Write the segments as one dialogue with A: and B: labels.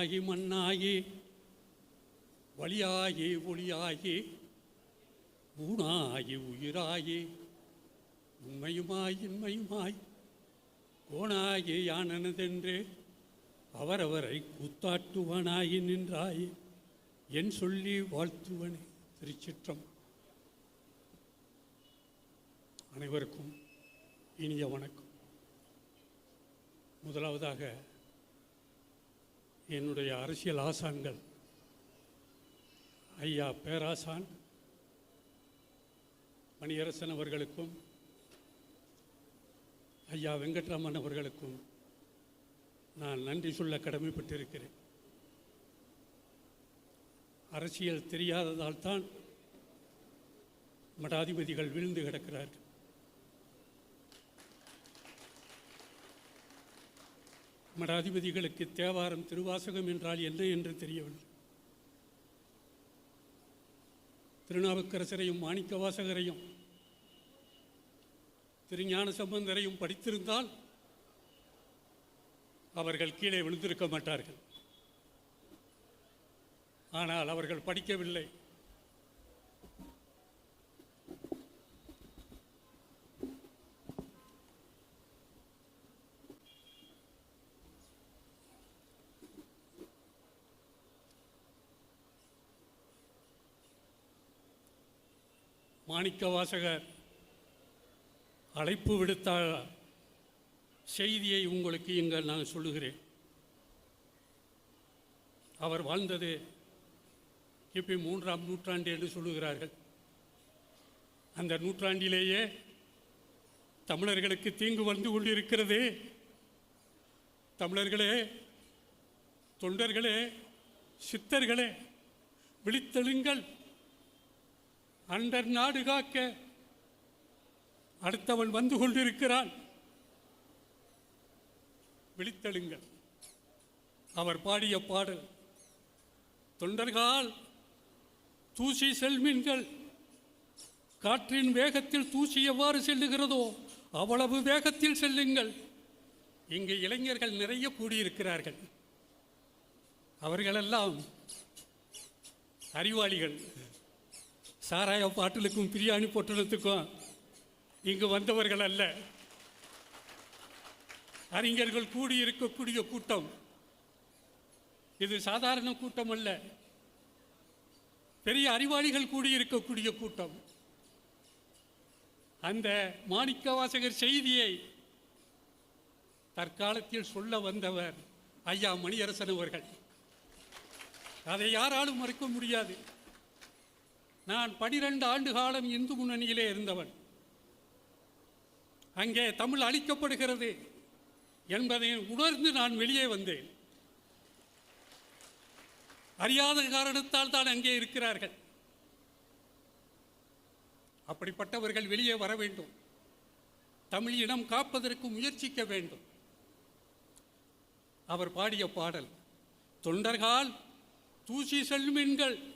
A: விண்ணாகி மண்ணாகி வழியாகி ஒளியாகி ஊனாகி உயிராகி உண்மையுமாய் இன்மையுமாய் கோணாகி யானனதென்று அவரவரை கூத்தாட்டுவனாகி நின்றாய் என் சொல்லி வாழ்த்துவனே திருச்சிற்றம். அனைவருக்கும் இனிய வணக்கம். முதலாவதாக என்னுடைய அரசியல் ஆசான்கள். ஐயா பேராசான் மணியரசன் அவர்களுக்கும் ஐயா வெங்கட்ராமன் அவர்களுக்கும் நான் நன்றி சொல்ல கடமைப்பட்டிருக்கிறேன். அரசியல் தெரியாததால் தான் மடாதிபதிகள் விழுந்து கிடக்கிறார்கள். மடாதிபதிகளுக்கு தேவாரம் திருவாசகம் என்றால் என்ன என்று தெரியவில்லை. திருநாவுக்கரசரையும் மாணிக்க வாசகரையும் திருஞான சம்பந்தரையும் படித்திருந்தால் அவர்கள் கீழே விழுந்திருக்க மாட்டார்கள். ஆனால் அவர்கள் படிக்கவில்லை. மாணிக்க வாசகர் அழைப்பு விடுத்த செய்தியை உங்களுக்கு இங்கே நான் சொல்லுகிறேன். அவர் வாழ்ந்தது கிபி மூன்றாம் நூற்றாண்டு என்று சொல்லுகிறார்கள். அந்த நூற்றாண்டிலேயே தமிழர்களுக்கு தீங்கு வந்து கொண்டிருக்கிறது. தமிழர்களே தொண்டர்களே சித்தர்களே விழித்தெழுங்கள். அண்டர் நாடு காக்க அடுத்தவன் வந்து கொண்டிருக்கிறான் விழித்தெழுங்கள். அவர் பாடிய பாடல் தொண்டர்கள் தூசி செல்மீன்கள் காற்றின் வேகத்தில் தூசி எவ்வாறு செல்லுகிறதோ அவ்வளவு வேகத்தில் செல்லுங்கள். இங்கு இளைஞர்கள் நிறைய கூடியிருக்கிறார்கள். அவர்களெல்லாம் அறிவாளிகள். சாராய பாட்டிலுக்கும் பிரியாணி பொட்டணத்துக்கும் இங்கு வந்தவர்கள் அல்ல. அறிஞர்கள் கூடியிருக்கக்கூடிய கூட்டம். இது சாதாரண கூட்டம் அல்ல. பெரிய அறிவாளிகள் கூடியிருக்கக்கூடிய கூட்டம். அந்த மாணிக்க வாசகர் செய்தியை தற்காலத்தில் சொல்ல வந்தவர் ஐயா மணியரசன் அவர்கள். அதை யாராலும் மறுக்க முடியாது. நான் பனிரெண்டு ஆண்டு காலம் இந்து முன்னணியிலே இருந்தவன். அங்கே தமிழ் அழிக்கப்படுகிறது என்பதை உணர்ந்து நான் வெளியே வந்தேன். அறியாத காரணத்தால் தான் அங்கே இருக்கிறார்கள். அப்படிப்பட்டவர்கள் வெளியே வர வேண்டும். தமிழ் இனம் காப்பதற்கு முயற்சிக்க வேண்டும். அவர் பாடிய பாடல் தொண்டர்கால் தூசி செல்மின்கள்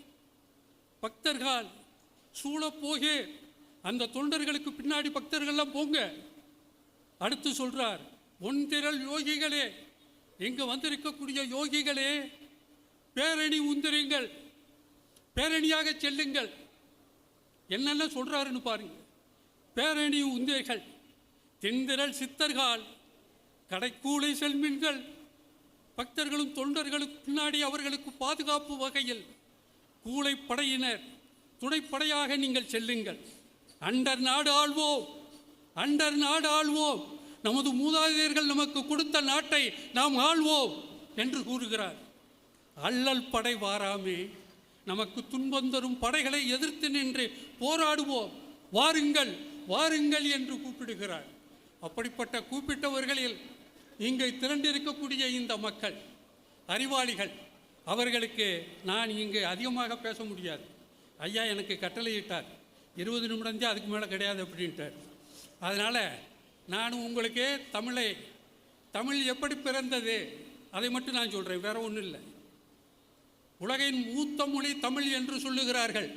A: பக்தர்கள் சூழப்போகே அந்த தொண்டர்களுக்கு பின்னாடி பக்தர்கள்லாம் போங்க. அடுத்து சொல்கிறார் ஒன்றிரல் யோகிகளே இங்கே வந்திருக்கக்கூடிய யோகிகளே பேரணி உந்திருங்கள் பேரணியாக செல்லுங்கள். என்னென்ன சொல்கிறாருன்னு பாருங்க. பேரணி உந்திர்கள் தென்திரள் சித்தர்கள் கடைக்கூலை செல்மின்கள் பக்தர்களும் தொண்டர்களும் பின்னாடி அவர்களுக்கு பாதுகாப்பு வகையில் கூலைப்படையினர் துணைப்படையாக நீங்கள் செல்லுங்கள். அண்டர் நாடு ஆள்வோம் அண்டர் நாடு ஆள்வோம். நமது மூதாதையர்கள் நமக்கு கொடுத்த நாட்டை நாம் ஆள்வோம் என்று கூறுகிறார். அல்லல் படை வாராமே நமக்கு துன்பம் தரும் படைகளை எதிர்த்து நின்று போராடுவோம். வாருங்கள் வாருங்கள் என்று கூப்பிடுகிறார். அப்படிப்பட்ட கூப்பிட்டவர்களில் இங்கே திரண்டிருக்கக்கூடிய இந்த மக்கள் அறிவாளிகள் அவர்களுக்கு நான் இங்கு அதிகமாக பேச முடியாது. ஐயா எனக்கு கட்டளையிட்டார். இருபது நிமிடம்தான் அதுக்கு மேலே கிடையாது அப்படின்ட்டார். அதனால் நான் உங்களுக்கு தமிழை தமிழ் எப்படி பிறந்தது அதை மட்டும் நான் சொல்கிறேன் வேற ஒன்றும் இல்லை. உலகின் மூத்த மொழி தமிழ் என்று சொல்லுகிறார்கள்.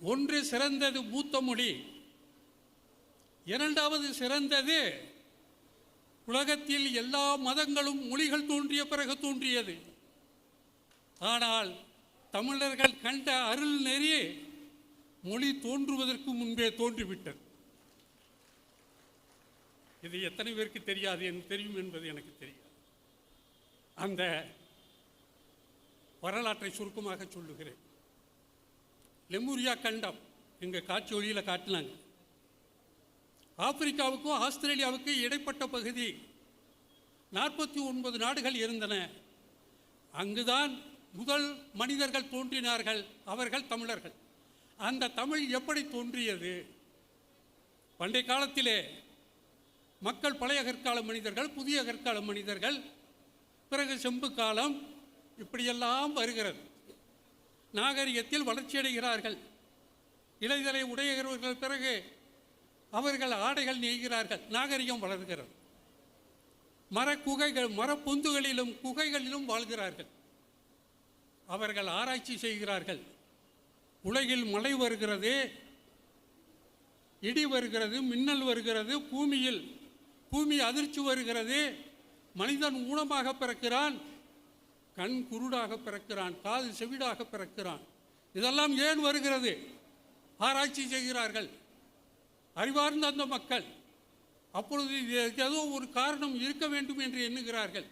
A: ஒன்று சிறந்தது மூத்த மொழி இரண்டாவது சிறந்தது உலகத்தில் எல்லா மதங்களும் மொழிகள் தோன்றிய பிறகு தோன்றியது. ஆனால் தமிழர்கள் கண்ட அருள் நெறி மொழி தோன்றுவதற்கு முன்பே தோன்றிவிட்டது. இது எத்தனை பேருக்கு தெரியாது என் தெரியும் என்பது எனக்கு தெரியாது. அந்த வரலாற்றை சுருக்கமாக சொல்லுகிறேன். லெமூரியா கண்டம் எங்கள் காட்சி ஒளியில் காட்டினாங்க. ஆப்பிரிக்காவுக்கும் ஆஸ்திரேலியாவுக்கும் இடைப்பட்ட பகுதி. நாற்பத்தி ஒன்பது நாடுகள் இருந்தன. அங்குதான் முதல் மனிதர்கள் தோன்றினார்கள் அவர்கள் தமிழர்கள். அந்த தமிழ் எப்படி தோன்றியது? பண்டைய காலத்திலே மக்கள் பழைய கற்கால மனிதர்கள் புதிய கற்கால மனிதர்கள் பிறகு செம்பு காலம் இப்படியெல்லாம் வருகிறது. நாகரிகத்தில் வளர்ச்சியடைகிறார்கள் இளைதலை உடையவர்கள் பிறகு அவர்கள் ஆடைகள் நெய்கிறார்கள். நாகரிகம் வளர்கிறது. மரக்குகைகள் மரப்பொந்துகளிலும் குகைகளிலும் வாழ்கிறார்கள். அவர்கள் ஆராய்ச்சி செய்கிறார்கள். உலகில் மழை வருகிறது இடி வருகிறது மின்னல் வருகிறது பூமியில் பூமி அதிர்ச்சி வருகிறது. மனிதன் ஊனமாக பிறக்கிறான் கண் குருடாக பிறக்கிறான் காது செவிடாக பிறக்கிறான். இதெல்லாம் ஏன் வருகிறது? ஆராய்ச்சி செய்கிறார்கள். அறிவார்ந்த அந்த மக்கள். அப்பொழுது ஏதோ ஒரு காரணம் இருக்க வேண்டும் என்று எண்ணுகிறார்கள்.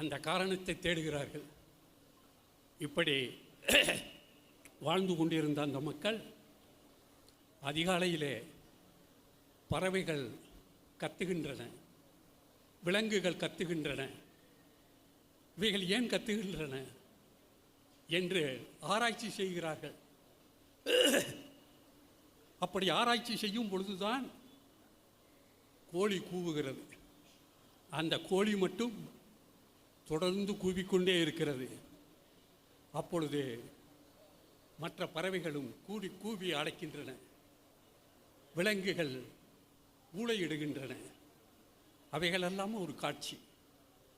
A: அந்த காரணத்தை தேடுகிறார்கள். இப்படி வாழ்ந்து கொண்டிருந்த அந்த மக்கள் அதிகாலையிலே பறவைகள் கத்துகின்றன விலங்குகள் கத்துகின்றன இவைகள் ஏன் கத்துகின்றன என்று ஆராய்ச்சி செய்கிறார்கள். அப்படி ஆராய்ச்சி செய்யும் பொழுதுதான் கோழி கூவுகிறது. அந்த கோழி மட்டும் தொடர்ந்து கூவிக்கொண்டே இருக்கிறது. அப்பொழுது மற்ற பறவைகளும் கூடி கூவி அடைக்கின்றன விலங்குகள் ஊளையிடுகின்றன அவைகளெல்லாம் ஒரு காட்சி.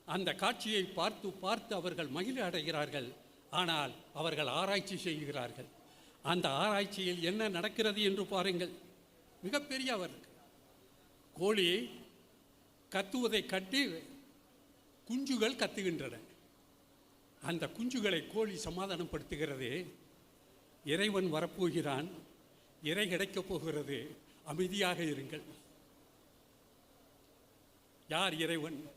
A: அந்த காட்சியை பார்த்து பார்த்து அவர்கள் மகிழ அடைகிறார்கள். ஆனால் அவர்கள் ஆராய்ச்சி செய்கிறார்கள். அந்த ஆராய்ச்சியில் என்ன நடக்கிறது என்று பாருங்கள். மிகப்பெரிய அவர் கோழி கத்துவதை கட்டி குஞ்சுகள் கத்துகின்றன. அந்த குஞ்சுகளை கோழி சமாதானப்படுத்துகிறது இறைவன் வரப்போகிறான் இறை கிடைக்கப் போகிறது அமைதியாக இருங்கள். யார் இறைவன்?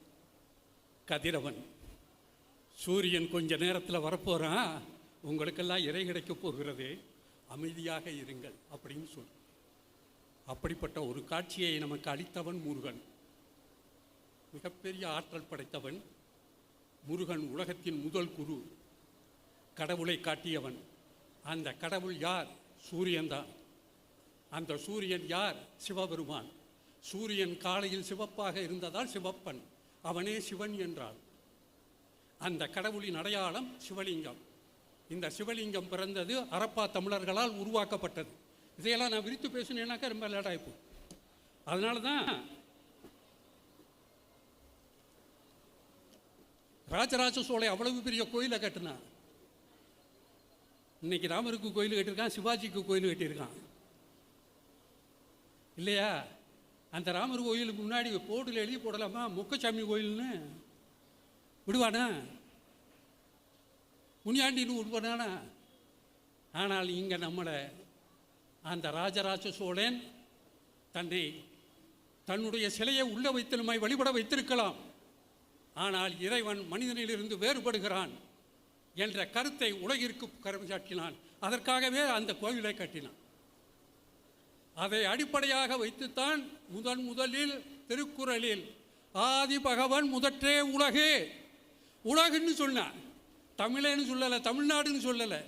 A: கதிரவன். சூரியன் கொஞ்ச நேரத்தில் வரப்போகிறான் உங்களுக்கெல்லாம் இறை கிடைக்கப் போகிறது அமைதியாக இருங்கள் அப்படின்னு சொல் அப்படிப்பட்ட ஒரு காட்சியை நமக்கு அளித்தவன் முருகன். மிகப்பெரிய ஆற்றல் படைத்தவன் முருகன் உலகத்தின் முதல் குரு கடவுளை காட்டியவன். அந்த கடவுள் யார்? சூரியன்தான் அந்த சூரியன் யார்? சிவபெருமான். சூரியன் காலையில் சிவப்பாக இருந்ததால் சிவப்பன். அவனே சிவன் என்றான். அந்த கடவுளின் அடையாளம் சிவலிங்கம். இந்த சிவலிங்கம் பிறந்தது அரப்பா தமிழர்களால் உருவாக்கப்பட்டது. இதையெல்லாம் நான் விரித்து பேசினேன்னாக்கா ரொம்ப லேட் அதனால தான் ராஜராஜ சோழை அவ்வளவு பெரிய கோயிலை கட்டினான். இன்னைக்கு ராமருக்கு கோயில் கட்டியிருக்கான் சிவாஜிக்கு கோயில் கட்டியிருக்கான். இல்லையா? அந்த ராமர் கோயிலுக்கு முன்னாடி போர்டில் எழுதி போடலாமா? முக்கசாமி கோயில்னு. விடுவானா? முனியாண்டின்னு விடுவானா? ஆனால் இங்கே நம்மளை அந்த ராஜராஜ சோழன் தன்னை தன்னுடைய சிலையை உள்ளே வைத்தலுமாய் வழிபட வைத்திருக்கலாம். ஆனால் இறைவன் மனிதனிலிருந்து வேறுபடுகிறான் என்ற கருத்தை உலகிற்கு கரம் சாட்டினான். அதற்காகவே அந்த கோவிலை கட்டினான். அதை அடிப்படையாக வைத்துத்தான் முதன் முதலில் திருக்குறளில் ஆதி பகவன் முதற்றே உலகு உலகுன்னு சொன்னான் தமிழேன்னு சொல்லலை தமிழ்நாடுன்னு சொல்லலை.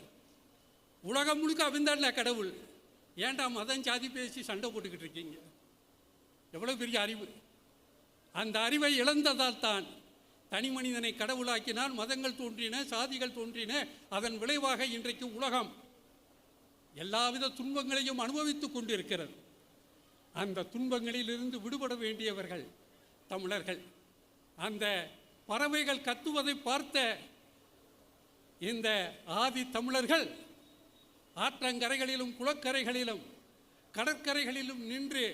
A: உலகம் முழுக்க அவன்தான்ல கடவுள். ஏன்டா மதம் சாதி பேசி சண்டை போட்டுக்கிட்டு இருக்கீங்க? எவ்வளோ பெரிய அறிவு. அந்த அறிவை இழந்ததால் தான் தனி மனிதனை கடவுளாக்கினால் மதங்கள் தோன்றின சாதிகள் தோன்றின அதன் விளைவாக இன்றைக்கு உலகம் எல்லாவித துன்பங்களையும் அனுபவித்துக் கொண்டிருக்கிறது. அந்த துன்பங்களிலிருந்து விடுபட வேண்டியவர்கள் தமிழர்கள். அந்த பறவைகள் கத்துவதை பார்த்த இந்த ஆதி தமிழர்கள் ஆற்றங்கரைகளிலும் குளக்கரைகளிலும் கடற்கரைகளிலும் நின்று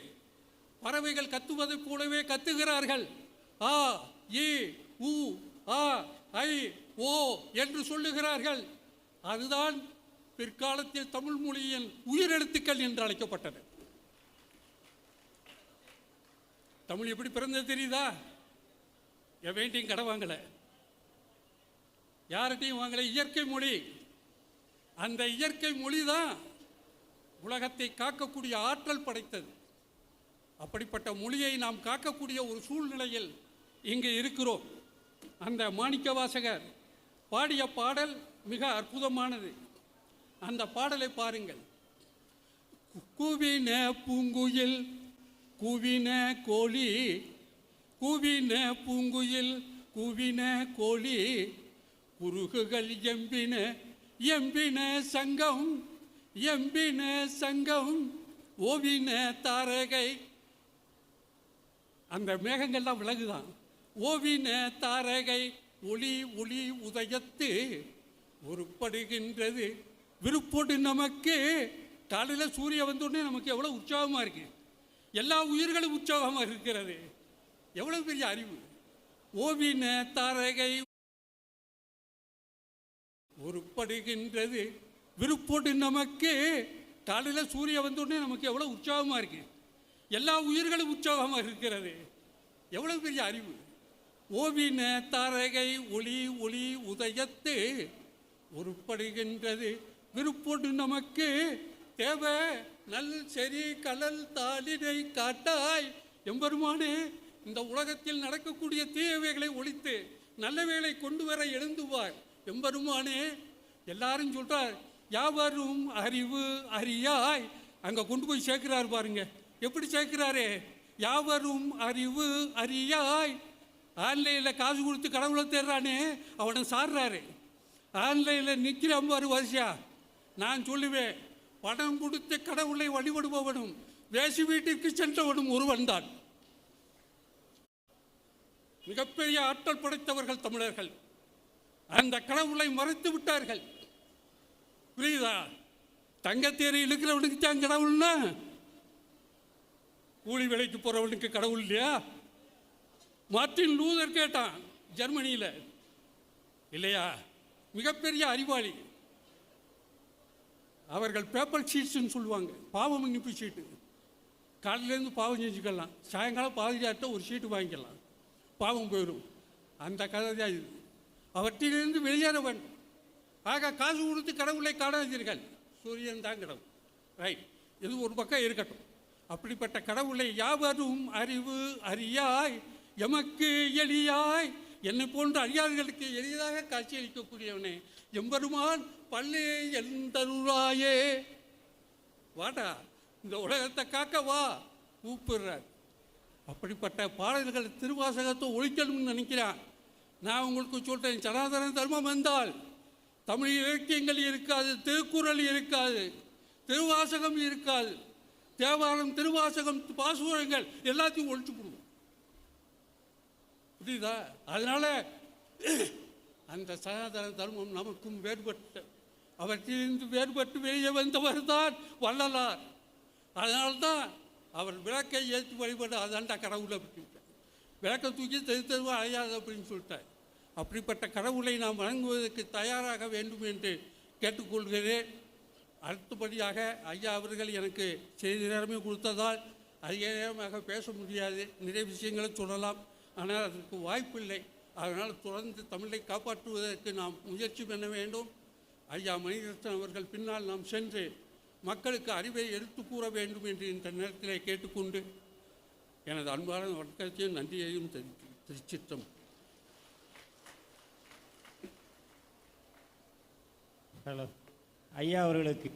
A: பறவைகள் கத்துவதைப் போலவே கத்துகிறார்கள். ஆ ஏ உ ஆ ஐ ஓ என்று சொல்லுகிறார்கள். அதுதான் பிற்காலத்தில் தமிழ் மொழியின் உயிரெழுத்துக்கள் என்று அழைக்கப்பட்டது. தமிழ் எப்படி பிறந்தது தெரியுதா? எவன்ட்டையும் கடை வாங்கலை. யார்கிட்டையும் வாங்கலை. இயற்கை மொழி. அந்த இயற்கை மொழி தான் உலகத்தை காக்கக்கூடிய ஆற்றல் படைத்தது. அப்படிப்பட்ட மொழியை நாம் காக்கக்கூடிய ஒரு சூழ்நிலையில் இங்கே இருக்கிறோம். அந்த மாணிக்க வாசகர் பாடிய பாடல் மிக அற்புதமானது. அந்த பாடலை பாருங்கள். குவின பூங்குயில் குவின கோழி குவின பூங்குயில் குவின கோழி குருகுகள் எம்பின எம்பின சங்கம் எம்பின சங்கம் ஓவின தாரகை. அந்த மேகங்கள்லாம் விலகுதான். ஓவின தாரகை ஒளி ஒளி உதயத்து உருப்படுகின்றது. விருப்போடு நமக்கு காலையில் சூரிய வந்தோடனே நமக்கு எவ்வளோ உற்சாகமாக இருக்கு. எல்லா உயிர்களும் உற்சாகமாக இருக்கிறது. எவ்வளோ பெரிய அறிவு. ஓவின தாரகை உருப்படுகின்றது. விருப்போடு நமக்கு காலையில் சூரிய வந்தோடனே நமக்கு எவ்வளோ உற்சாகமாக இருக்கு. எல்லா உயிர்களும் உற்சாகமாக இருக்கிறது. எவ்வளோ பெரிய அறிவு. ஓவின தாரகை ஒளி ஒளி உதயத்து உருப்படுகின்றது. விருப்பொடு நமக்கு தேவை நல் செறி கலல் தாளினை காட்டாய். எம்பெருமானே இந்த உலகத்தில் நடக்கக்கூடிய தீயவைகளை ஒழித்து நல்லவைகளை கொண்டு வர எழுந்துவார் எம்பெருமானே எல்லாரும் சொல்கிறார் யாவரும் அறிவு அறியாய். அங்கே கொண்டு போய் சேர்க்கிறார் பாருங்க. எப்படி சேர்க்கிறாரே? யாவரும் அறிவு அறியாய். ஆன்லைனில் காசு கொடுத்து கடவுளை தேடுறானே அவனை சாடுறாரு ஆன்லைனில் நிற்கிறான் பாரு வரிசையா. நான் சொல்லுவேன் பணம் கொடுத்து கடவுளை வழிபடுபவனும் வேசி வீட்டிற்கு சென்றவனும் ஒருவன் தான். மிகப்பெரிய ஆற்றல் படைத்தவர்கள் தமிழர்கள். அந்த கடவுளை மறைத்து விட்டார்கள். புரியுதா? தங்கத்தேரி இழுக்கிறவனுக்கு தான் கடவுள்னா கூலி வேலைக்கு போறவனுக்கு கடவுள் இல்லையா? மார்ட்டின் லூதர் கேட்டான் ஜெர்மனியில் இல்லையா மிகப்பெரிய அறிவாளி. அவர்கள் பேப்பர் சீட்ஸ்ன்னு சொல்லுவாங்க பாவம் மன்னிப்பு சீட்டு காலையிலேருந்து பாவம் செஞ்சுக்கலாம். சாயங்காலம் பாதிரியார்ட்ட ஒரு சீட்டு வாங்கிக்கலாம். பாவம் போயிடும். அந்த கதை தான் இது. அவற்றிலிருந்து வெளியேறவன். ஆக காசு கொடுத்து கடவுளை காணாதீர்கள். சூரியன் தான் கடவுள். ரைட் இது ஒரு பக்கம் இருக்கட்டும். அப்படிப்பட்ட கடவுளை யாவரும் அறிவு அறியாய் எமக்கு எளியாய் என்னை போன்ற அறியாதர்களுக்கு எளிதாக காட்சியளிக்கக்கூடியவனே எம்பெருமான் பல்லே எந்தருளாயே. வாடா இந்த உலகத்தை காக்க வா கூப்பிடுறார். அப்படிப்பட்ட பாடல்கள் திருவாசகத்தை ஒழிக்கணும்னு நினைக்கிறான். நான் உங்களுக்கு சொல்கிறேன் சனாதன தர்மம் வந்தால் தமிழ் இலக்கியங்கள் இருக்காது திருக்குறள் இருக்காது திருவாசகம் இருக்காது. தேவாரம் திருவாசகம் பாசுரங்கள் எல்லாத்தையும் ஒழிச்சு போடுவோம் புரியுதா? அதனால் அந்த சனாதன தர்மம் நமக்கும் வேறுபட்ட அவற்றிலிருந்து வேறுபட்டு வெளியே வந்தவர் தான் வள்ளலார். அதனால்தான் அவர் விளக்கை ஏற்றி வழிபட அதான்டா கடவுளை அப்படின்னு விளக்கை தூக்கி தெரு அழையாது அப்படின்னு சொல்லிட்டார். அப்படிப்பட்ட கடவுளை நாம் வழங்குவதற்கு தயாராக வேண்டும் என்று கேட்டுக்கொள்கிறேன். அடுத்தபடியாக ஐயா அவர்கள் எனக்கு செய்தி நேரமே கொடுத்ததால் அதிக நேரமாக பேச முடியாது. நிறைய விஷயங்களை சொல்லலாம். ஆனால் அதற்கு வாய்ப்பில்லை. அதனால் தொடர்ந்து தமிழை காப்பாற்றுவதற்கு நாம் முயற்சி பண்ண வேண்டும். ஐயா மணிரத்னம் அவர்கள் பின்னால் நாம் சென்று மக்களுக்கு அறிவை எடுத்து கூற வேண்டும் என்று இந்த நேரத்திலே கேட்டுக்கொண்டு எனது அன்பான வணக்கத்தையும் நன்றியையும் திருச்சித்தம்
B: ஹலோ. ஐயா அவர்களுக்கு